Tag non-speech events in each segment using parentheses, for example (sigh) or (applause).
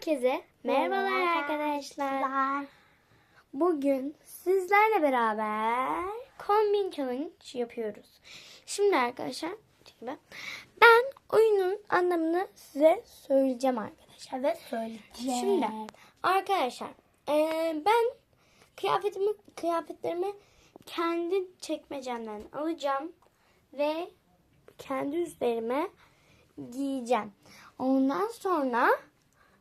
Herkese merhabalar arkadaşlar. Bugün sizlerle beraber kombin challenge yapıyoruz. Şimdi arkadaşlar ben oyunun anlamını size söyleyeceğim arkadaşlar. Evet söyleyeceğim. Şimdi arkadaşlar ben kıyafetimi kıyafetlerimi kendi çekmecemden alacağım ve kendi üzerime giyeceğim. Ondan sonra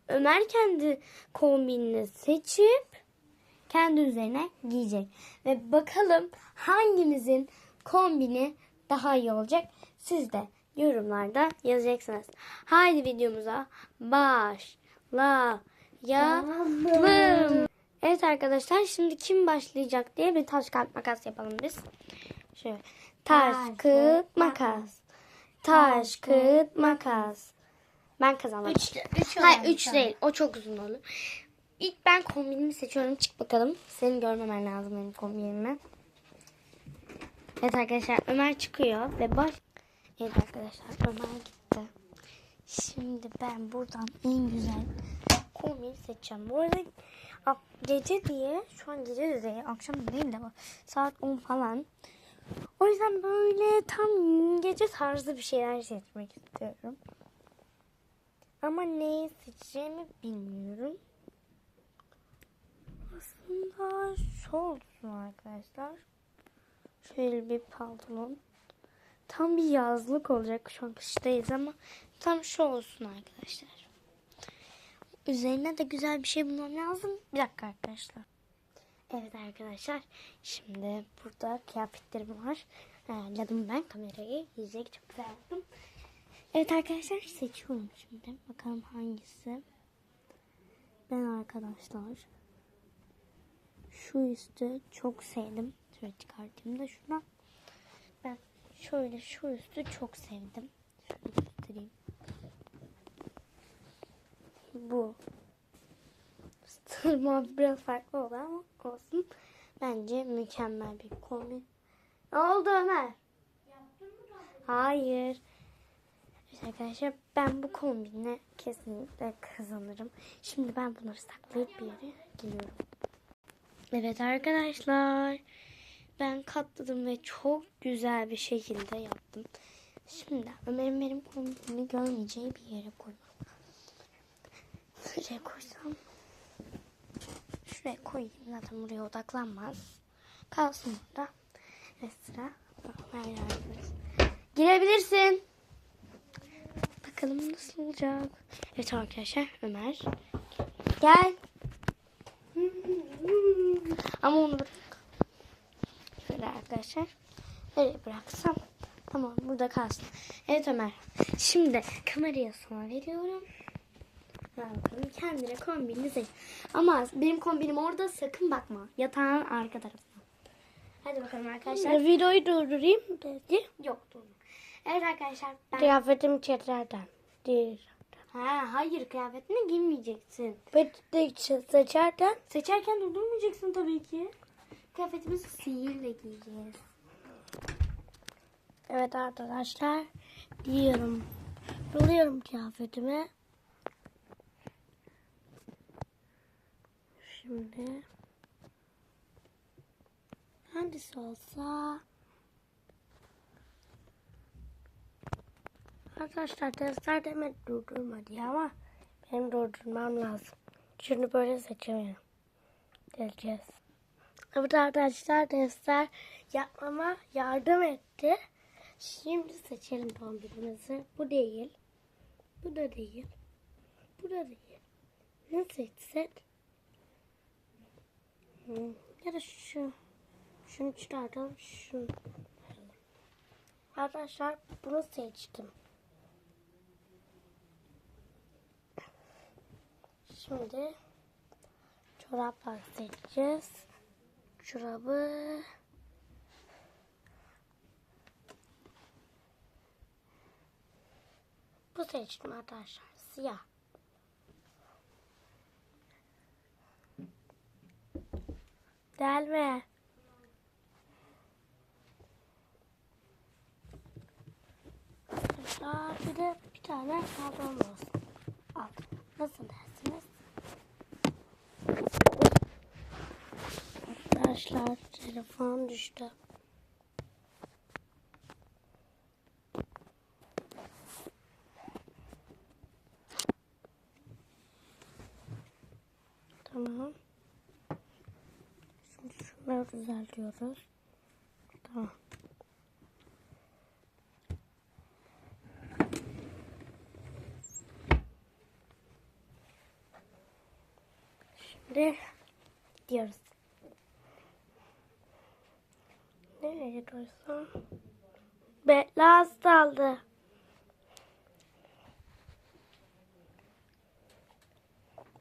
Ömer kendi kombinini seçip kendi üzerine giyecek. Ve bakalım hangimizin kombini daha iyi olacak. Siz de yorumlarda yazacaksınız. Haydi videomuza başlayalım. Evet arkadaşlar şimdi kim başlayacak diye bir taş kağıt makas yapalım biz. Şöyle taş kağıt, makas. Taş kağıt makas. Ben kazandım. Üç, üç Hayır olan 3 bir değil. O çok uzun olur. İlk ben kombinimi seçiyorum. Çık bakalım. Senin görmemen lazım benim kombinimi. Evet arkadaşlar Ömer çıkıyor ve baş... Evet arkadaşlar Ömer gitti. Şimdi ben buradan en güzel kombini seçeceğim. Bu arada gece diye şu an gece de değil akşam değil de bu saat 10 falan. O yüzden böyle tam gece tarzı bir şeyler seçmek istiyorum. Ama neyi seçeceğimi bilmiyorum. Aslında şu olsun arkadaşlar. Şöyle bir pantolon. Tam bir yazlık olacak. Şu an kıştayız ama tam şu olsun arkadaşlar. Üzerine de güzel bir şey bulmam lazım. Bir dakika arkadaşlar. Evet arkadaşlar. Şimdi burada kıyafetlerim var. Ayarladım ben kamerayı. Yiyecek çok güzel yaptım. Evet arkadaşlar seçiyorum şimdi. Bakalım hangisi. Ben arkadaşlar şu üstü çok sevdim. Şöyle çıkartayım da şuna. Ben şöyle şu üstü çok sevdim. Şöyle göstereyim. Bu. Tırma biraz farklı oldu ama olsun. Bence mükemmel bir kombin. Ne oldu Ömer? Hayır. Arkadaşlar ben bu kombinle kesinlikle kazanırım. Şimdi ben bunları saklayıp bir yere gidiyorum. Evet arkadaşlar. Ben katladım ve çok güzel bir şekilde yaptım. Şimdi Ömer'in benim kombinimi görmeyeceği bir yere koymam. Şuraya koysam. Şuraya koyayım zaten buraya odaklanmaz. Kalsın burada. Ve sıra Ömer'le arkadaşlar. Girebilirsin. Bakalım nasıl olacak. Evet arkadaşlar Ömer. Gel. Ama onu bırak. Şöyle arkadaşlar. Nereye bıraksam. Tamam burada kalsın. Evet Ömer. Şimdi kamerayı sana veriyorum. Ver bakalım kendine kombini seç. Ama benim kombinim orada sakın bakma. Yatağın arka tarafına. Hadi bakalım arkadaşlar. Videoyu durdurayım dedi. Yok dur. Evet arkadaşlar ben... Kıyafetim çeterden. Değil. Ha, hayır kıyafetini giymeyeceksin. De seçerken Seçerken durdurmayacaksın tabii ki. Kıyafetimizi sihirle giyeceğiz. evet arkadaşlar giyiyorum. Buluyorum kıyafetimi. Şimdi hangisi olsa Arkadaşlar testler demek durdurma diye ama benim durdurmam lazım. Şunu böyle seçemiyorum. Geleceğiz. Evet arkadaşlar testler yapmama yardım etti. Şimdi seçelim kombinimizi. Bu değil. Bu da değil. Bu da değil. Ne seçsek? Hmm. Ya da şu. Şunu çıkartalım. Şunu. Arkadaşlar bunu seçtim. Şimdi çoraplar seçeceğiz. Çorabı bu seçtim arkadaşlar. Siyah. Delme. Arkadaşlar bir de bir tane pantolon olsun. Al. Nasıl dersiniz? arkadaşlar. Telefon düştü. Tamam. Şimdi şunları düzeltiyoruz. Tamam. Şimdi gidiyoruz. Nereye koysam? Bekle az kaldı.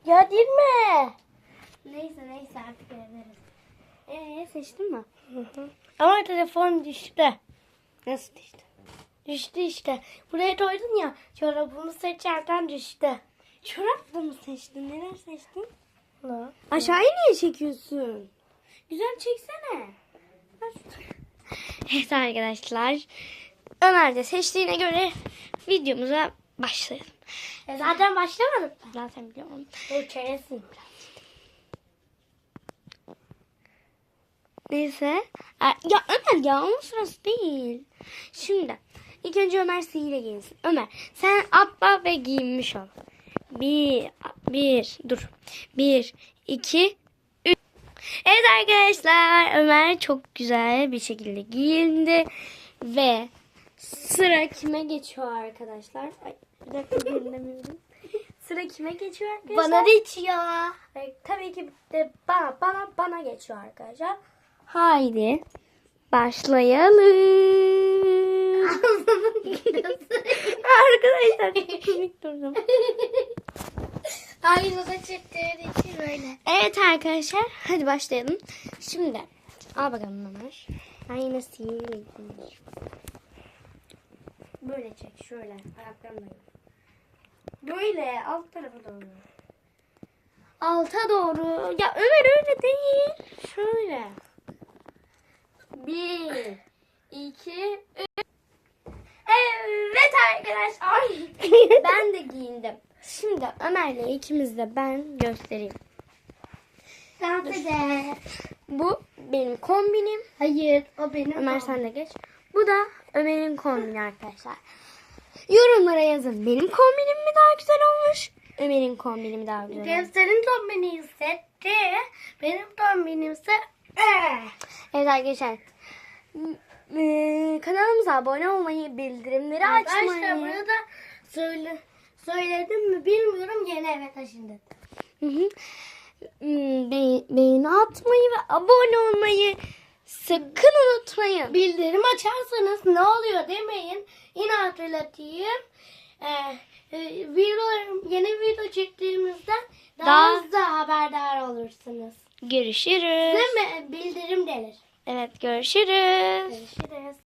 Ya değil mi? Neyse neyse artık veririz. Ee seçtin mi? Hı hı. Ama telefon düştü. Nasıl işte? Düştü işte. Buraya koydun ya. Çorabımı seçerken düştü. Çorapla mı seçtin? Neler seçtin? Ne? Aşağıya niye çekiyorsun? Güzel çeksene. Evet arkadaşlar. Ömer de seçtiğine göre videomuza başlayalım. E zaten başlamadık mı? Zaten biliyorum. Bu çeresin. Neyse. Aa, Ya Ömer ya onun sırası değil. Şimdi ilk önce Ömer sihirle giyinsin. Ömer sen atla ve giyinmiş ol. Bir, bir, dur. Bir, iki. Evet arkadaşlar Ömer çok güzel bir şekilde giyindi. Ve sıra kime geçiyor arkadaşlar? Ay, bir dakika. Sıra kime geçiyor arkadaşlar? Bana da içiyor. Ay, tabii ki de bana bana bana geçiyor arkadaşlar. Haydi başlayalım. (laughs) arkadaşlar çok komik durdum. (laughs) Aynı da çıktığın için öyle. Evet arkadaşlar hadi başlayalım. Şimdi al bakalım Ömer. Ben yine sihirle gideyim. Böyle çek şöyle ayaklarımla. Böyle alt tarafa doğru. Alta doğru. Ya Ömer öyle değil. Şöyle. Bir, iki, üç. Evet arkadaşlar. (laughs) ben de giyindim. Şimdi Ömer'le ikimiz de ben göstereyim. Dans ede. Bu benim kombinim. Hayır o benim. Ömer sen de geç. Bu da Ömer'in kombini arkadaşlar. Yorumlara yazın. Benim kombinim mi daha güzel olmuş? Ömer'in kombini mi daha güzel olmuş? Gençlerin kombini ise D. Benim kombinim ise E. Evet arkadaşlar. Ee, kanalımıza abone olmayı, bildirimleri Arkadaşlar açmayı. burada söyle, söyledim mi bilmiyorum yeni eve taşındık. Hı hı. Hmm, be- beğeni atmayı ve abone olmayı sakın unutmayın. Bildirim açarsanız ne oluyor demeyin. Yine hatırlatayım. Ee, e, video, yeni video çektiğimizde daha, Daha- hızlı haberdar olursunuz. Görüşürüz. Mi? Bildirim gelir. Evet görüşürüz. Görüşürüz.